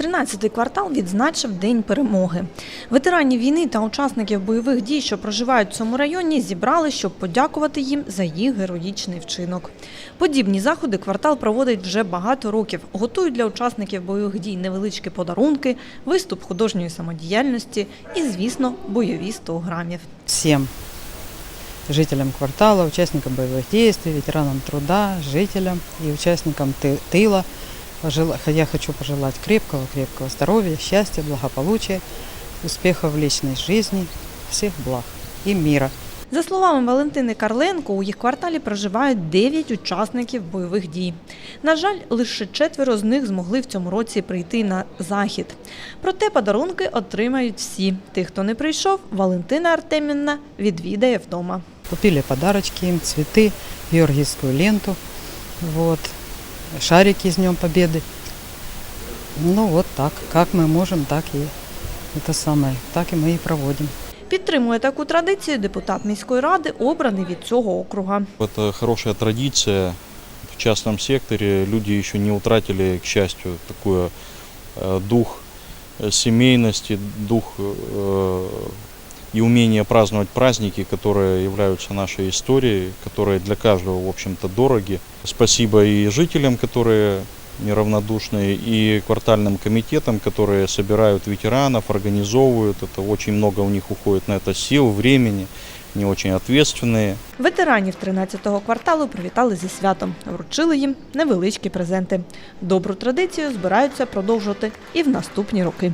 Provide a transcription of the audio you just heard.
13-й квартал відзначив День перемоги. Ветеранів війни та учасників бойових дій, що проживають в цьому районі, зібрали, щоб подякувати їм за їх героїчний вчинок. Подібні заходи квартал проводить вже багато років. Готують для учасників бойових дій невеличкі подарунки, виступ художньої самодіяльності і, звісно, бойові 100 грамів. всем жителям квартала, участникам боевых действий, ветеранам труда, жителям и участникам ты- тыла. Пожела- я хочу пожелать крепкого-крепкого здоровья, счастья, благополучия, успехов в личной жизни, всех благ и мира. За словами Валентини Карленко, у їх кварталі проживають 9 учасників бойових дій. На жаль, лише четверо з них змогли в цьому році прийти на захід. Проте подарунки отримають всі. Тих, хто не прийшов, Валентина Артемівна відвідає вдома. Купили подарочки им, цветы, георгиевскую ленту, вот, шарики с Днем Победы. Ну вот так, как мы можем, так и это самое, так и мы и проводим. Підтримує таку традицію депутат міської ради, обраний від цього округа. Это хорошая традиция. В частном секторе люди еще не утратили, к счастью, такой э, дух э, семейности, дух э, и умение праздновать праздники, которые являются нашей историей, которые для каждого, в общем-то, дороги. Спасибо и жителям, которые неравнодушные, и квартальным комитетам, которые собирают ветеранов, организовывают. Это очень много у них уходит на это сил, времени, они очень ответственные. Ветеранів 13-го кварталу привітали зі святом, вручили їм невеличкі презенти. Добру традицію збираються продовжувати і в наступні роки.